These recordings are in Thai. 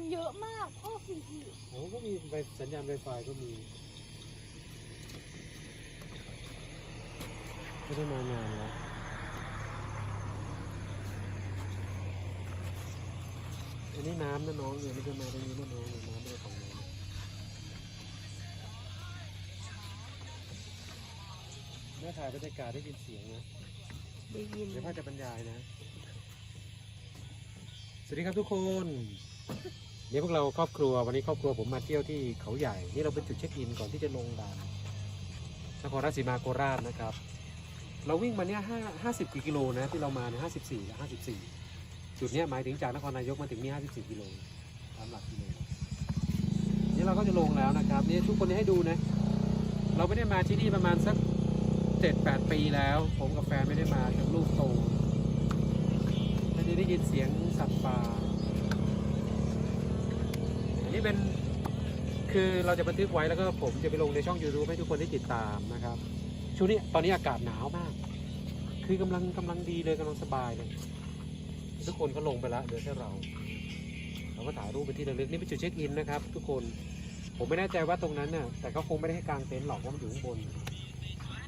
ณเยอะมากพ่อสี่โอ้ก็มีไฟสัญญาณไวไฟก็มีไม่ได้มานานแล้วอันนี้น้ำนะน้องเนี่ยไม่ได้มาตรงนี้นะน้องเนี่ยน้ำไม่ได้ของน้องแม่ถ่ายบรรยากาศได้ยินเสียงนะได้ยินเดี๋ยวพ่อจะบรรยายนะ สวัสดีครับทุกคน เดี๋ยวพวกเราครอบครัววันนี้ครอบครัวผมมาเที่ยวที่เขาใหญ่ นี่เราเป็นจุดเช็คอินก่อนที่จะลงด่านนครราชสีมาโคราชนะครับ เราวิ่งมาเนี่ยห้าห้าสิบกี่กิโลนะที่เรามาเนี่ยห้าสิบสี่ห้าสิบสี่จุดเนี้ยหมายถึงจากนครนายกมาถึงนี่ห้าสิบสี่กิโลตามหลักกิโลนี่เราก็จะลงแล้วนะครับนี่ทุกคนให้ดูนะเราไม่ได้มาที่นี่ประมาณสักเจ็ดแปดปีแล้ว ผมกับแฟนไม่ได้มาจนลูกโตไม่ได้ได้ยินเสียงสัตว์ป่า นนี้เป็นคือเราจะบันทึกไว้แล้วก็ผมจะไปลงในช่อง YouTube ให้ทุกคนได้ติดตามนะครับช่วงนี้ตอนนี้อากาศหนาวมาก คือกำลังกำลังดีเลยกำลังสบายเลย ทุกคนก็ลงไปแล้วเหลือแค่เรา เราก็ถ่ายรูปไปที่ระลึกนี่เป็นจุดเช็คอินนะครับ ทุกคนผมไม่แน่ใจว่าตรงนั้นน่ะแต่ก็คงไม่ได้ให้กางเต็นท์หรอกเพราะมันอยู่ข้างบน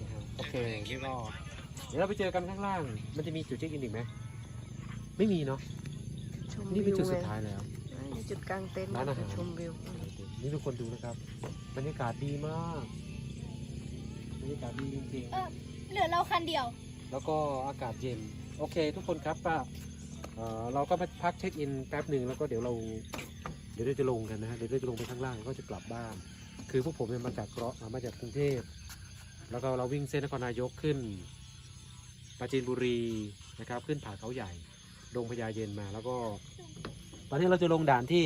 นะครับโอเคนี่ก็เดี๋ยวเราไปเจอกันข้างล่าง มันจะมีจุดเช็คอินอีกไหมไม่มีเนาะชมนี่เป็นจุดวิวสุดไงท้ายแล้วอ่าอยู่ จุดกลางเต็นท์ร้านอาหาร ชมวิวนี่ทุกคนดูนะครับบรรยากาศดีมากบรรยากาศดีจริงเออเหลือเราคันเดียวๆแล้วก็อากาศเย็น โอเค ทุกคนครับป้าเอ่อเราก็มาพักเช็คอินแป๊บหนึ่งแล้วก็เดี๋ยวเรา เดี๋ยวเราจะลงกันนะฮะเดี๋ยวเราจะลงไปข้างล่างแล้วก็จะกลับบ้าน คือพวกผมเนี่ยมาจากเกาะมาจากกรุงเทพแล้วก็เราวิ่งเส้นนครนายกขึ้นปราจีนบุรีนะครับ ขึ้นผาเขาใหญ่ลงพญาเย็นมา แล้วก็ ตอนนี้เราจะลงด่านที่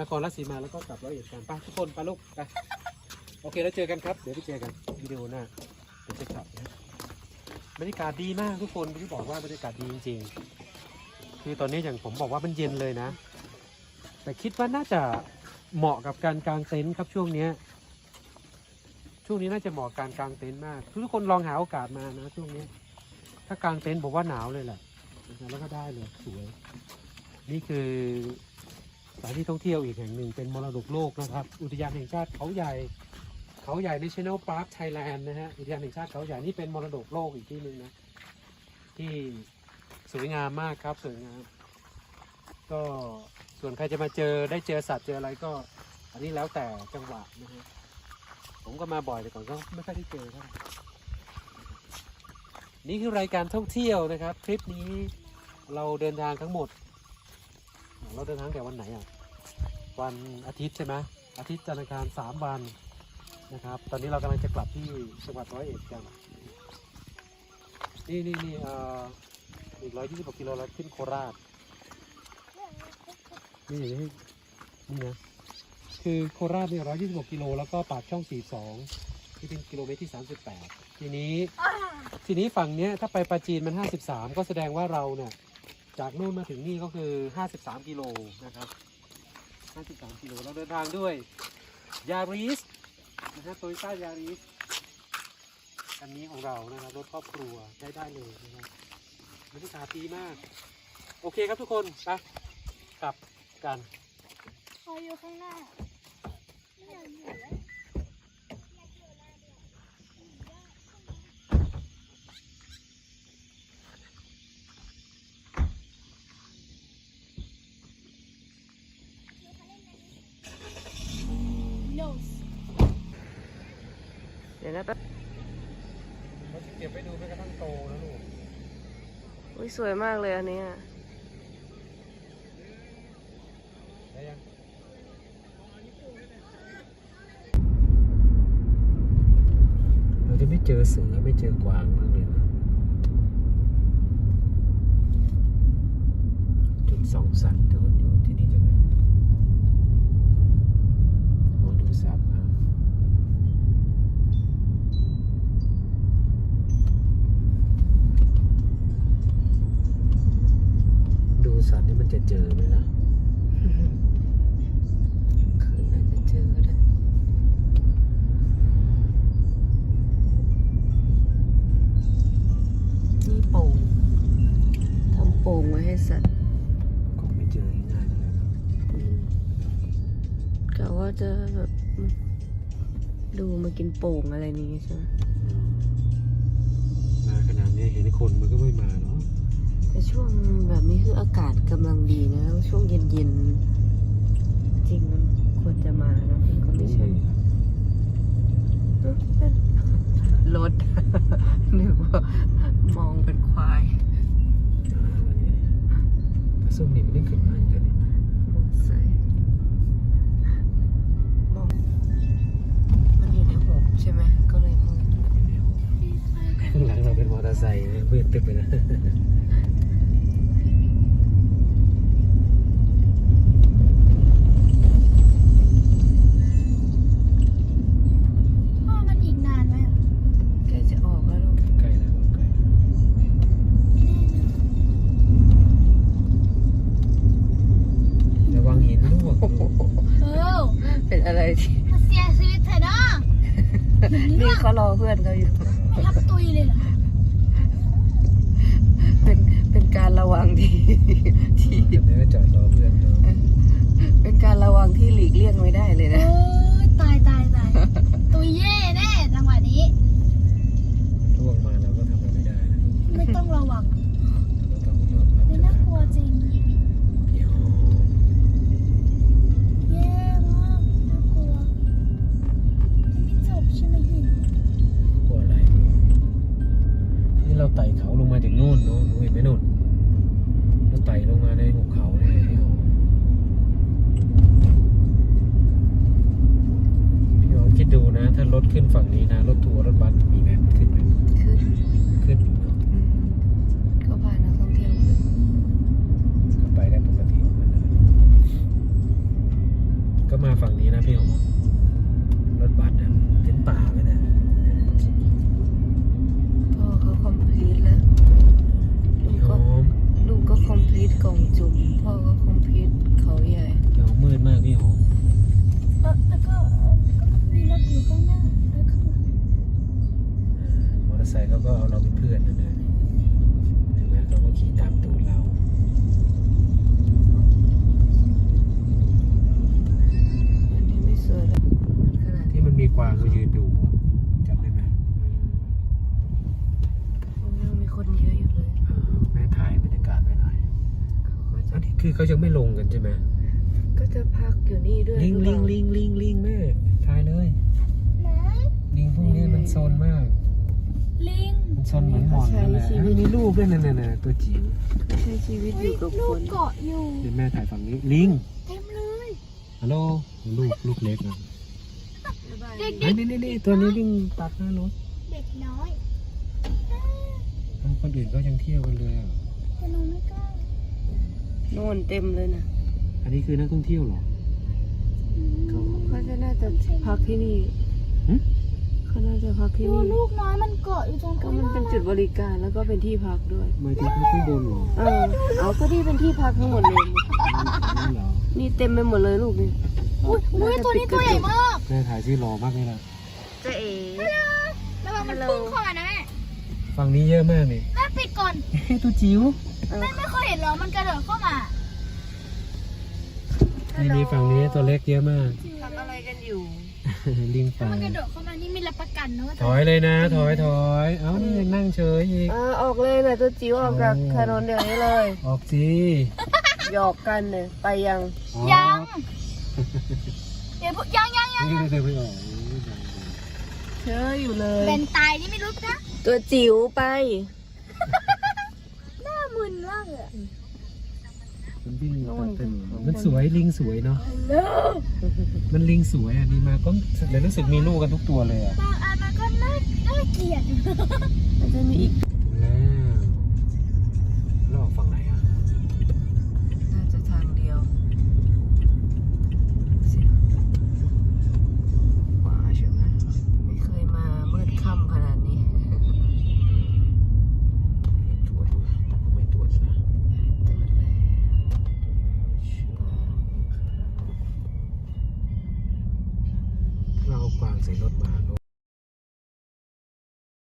นครราชสีมาแล้วก็กลับร้อยเอ็ดกันไปทุกคนไปลูกไปโอเคแล้วเจอกันครับ เดี๋ยวไปเจอกันวิดีโอหน้าเดี๋ยวจะกลับนะบรรยากาศดีมากทุกคนที่บอกว่าบรรยากาศดีจริง ๆ คือตอนนี้อย่างผมบอกว่ามันเย็นเลยนะ แต่คิดว่าน่าจะเหมาะกับการกางเต็นท์ครับช่วงเนี้ยช่วงนี้น่าจะเหมาะการกางเต็นท์มากทุกคนลองหาโอกาสมานะช่วงนี้ ถ้ากางเต็นท์ผมว่าหนาวเลยแหละแล้วก็ได้เลยสวย นี่คือสถานที่ท่องเที่ยวอีกแห่งหนึ่งเป็นมรดกโลกนะครับ อุทยานแห่งชาติเขาใหญ่ เขาใหญ่ National Park Thailand นะฮะ อุทยานแห่งชาติเขาใหญ่นี่เป็นมรดกโลกอีกที่หนึ่งนะ ที่สวยงามมากครับสวยงาม ก็ส่วนใครจะมาเจอได้เจอสัตว์เจออะไรก็ อันนี้แล้วแต่จังหวะนะฮะ ผมก็มาบ่อยแต่ก่อนก็ไม่ค่อยได้เจอเท่าไหร่นี่คือรายการท่องเที่ยวนะครับ ทริปนี้เราเดินทางทั้งหมด เราเดินทางแต่วันไหนอะวันอาทิตย์ใช่ไหมอาทิตย์จันทร์อังคารสามวันนะครับ ตอนนี้เรากำลังจะกลับที่จังหวัดร้อยเอ็ดกันนี่นี่นี่เอ่ออีกร้อยยี่สิบกิโลแล้วขึ้นโคราชนี่นี่นี่นะคือโคราชเนี่ยร้อยยี่สิบกิโลแล้วก็ปากช่องสี่สองที่เป็นกิโลเมตรที่สามสิบแปดทีนี้ทีนี้ฝั่งเนี้ยถ้าไปปาจีนมันห้าสิบสามก็แสดงว่าเราเนี่ย จากนู่นมาถึงนี่ก็คือ 53 กิโลนะครับ 53 กิโลเราเดินทางด้วยยาริสนะฮะโตโยต้ายาริสคันนี้ของเรานะครับรถครอบครัวได้ได้เลยนะครับบรรยากาศดีมาก โอเคครับทุกคนไปกลับกันพออยู่ข้างหน้า ดี๋ยวนะแป๊บเราจะเก็บไปดูแม้กระทั่งโตนะลูกอุ้ยสวยมากเลยอันเนี้ยได้ยังเราจะไม่เจอเสือไม่เจอกวางมากเลยนะจุดสองสัตว์ทุกคนอยู่ที่นี่จะไหมโอ้ดูสัตว์นะดูสัตว์นี่มันจะ เจอไหมล่ะคืนน่าจะเจอก็ได้นี่โป่งทำโป่งไว้ให้สัตว์คงไม่เจอง่ายๆเลยนะอืมกะว่าจะแบบดูมากินโป่งอะไรนี้ใช่ไหม แต่ช่วงแบบนี้คืออากาศกำลังดีนะแล้วช่วงเย็นๆ จริงมันควรจะมานะก็ไม่ใช่เอ๊ะเป็นรถนึกว่ามองเป็นควายแต่ส้มนี่มันได้ขึ้นมาอีกแล้วนี่มองใส่มองมันอยู่ในหุบใช่ไหมก็เลยมืดข้างหลังเราเป็นมอเตอร์ไซค์เบื่อตึกไปนะ นี่เขารอเพื่อนเขาอยู่ ไม่รับตุยเลยเหรอเป็นเป็นการระวังที่ที่ เดี๋ยวก็จอดรอเพื่อนเนาะเป็นการระวังที่หลีกเลี่ยงไม่ได้เลยโอ้นะ ยตายตายตายตุยเย่แน่จังหวะนี้ ล่วงมาเราก็ทำอะไรไม่ได้นะไม่ต้องระวัง นี้นะพี่ฮอรถบัสนะเห็นป่าไหมเนะพ่อเขาคอมพลีทแล้วลูพี่กฮก็อมลูกก็คอมพลีทกล่องจุ่มพ่อก็คอมพลีทเขาใหญ่พี่ฮอมมืดมากพี่ฮอมเออแล้วก็เออก็มีรถอยู่ข้างหน้าแล้วข้างหลังมอเตอร์ไซค์เขาก็เอาเราเป็นเพื่อนนะนะเห็นไหมเขาก็ขี่ตามตูดเรา สวยแล้วมันขนาดที่มันมีกวางมายืนดูอะจำได้ไหมตรงนี้ยังมีคนเยอะอยู่เลยอ่าแม่ถ่ายบรรยากาศไว้หน่อยเขาก็อัจะนนี้คือเขายังไม่ลงกันใช่ไหมก็จะพักอยู่นี่ด้วยลิงหรือลิงเปาลิงลิงลิงแม่ถ่ายเลยไหนลิงพวกนี้มันโซนมาก ลิงมันโซนเหมือนหมอนนั่นแหละเฮ้ยมีลูกด้วยนั่นน่ะตัวจิ๋วใช้ชีวิตอยู่กับลูคกน เกาะอยู่ เดี๋ยวแม่ถ่ายฝั่งนี้ลิงเต็มเลย ฮัลโหลลูกลูกเล็กอะเด็กเฮ้ยนี่นี่นี่ตัวนี้วิ่งตัดหน้ารถเด็กน้อยเอาคนอื่นก็ยังเที่ยวกันเลยอะแต่หนูไม่กล้าโน่นเต็มเลยนะอันนี้คือนักท่องเที่ยวเหรอเขาเขาจะน่าจะพักที่นี่หึเขาน่าจะพักที่ดูนี่ลูกน้อยมันเกาะอยู่ตรงก็มันเป็นจุดบริการแล้วก็เป็นที่พักด้วยหมายถึงข้างบนเหรอเออเอาก็ที่เป็นที่พักทั้งหมดเลยนี่ เหรอนี่เต็มไปหมดเลยลูกนี่อุ้ยอุ้ยตัวนี้ตัวใหญ่มากแม่ถ่ายที่รอมากเลยล่ะเจ๊เอ๋ระวังมันพุ่งเข้ามานะแม่ฝั่งนี้เยอะมากนี่แม่ปิดก่อนเฮ้ยตัวจิ๋วแม่ไม่เคยเห็นเหรอมันกระโดดเข้ามานี่นี่ฝั่งนี้ตัวเล็กเยอะมากทำอะไรกันอยู่ลิงถ้าป่ามันกระโดดเข้ามานี่มีรับประกันนะว่าถอยเลยนะ ถอยถอยเอ้านี่ยังนั่งเฉยอีกอ่าออกเลยนะตัวจิ๋วออกจากถนนเดี๋ยวนี้เลย ออกสิ หยอกกันเนี่ยไปยังออกยังเดี๋ยวพวกยังยังยังนี่เดี๋ยวไปออกเชื่ออยู่เลยเป็นตายนี่ไม่รู้นะตัวจิ๋วไป หน้ามึนมากเลยอะมันวิ่งโน่ตันดเป็นข้างบนมันสวยลิงสวยเนาะมันลิงสวยอะนี่มาก็เลยรู้สึกมีลูกกันทุกตัวเลยอะบางอันมันก็น่าน่าเกลียดมันจะมีอีกแล้ว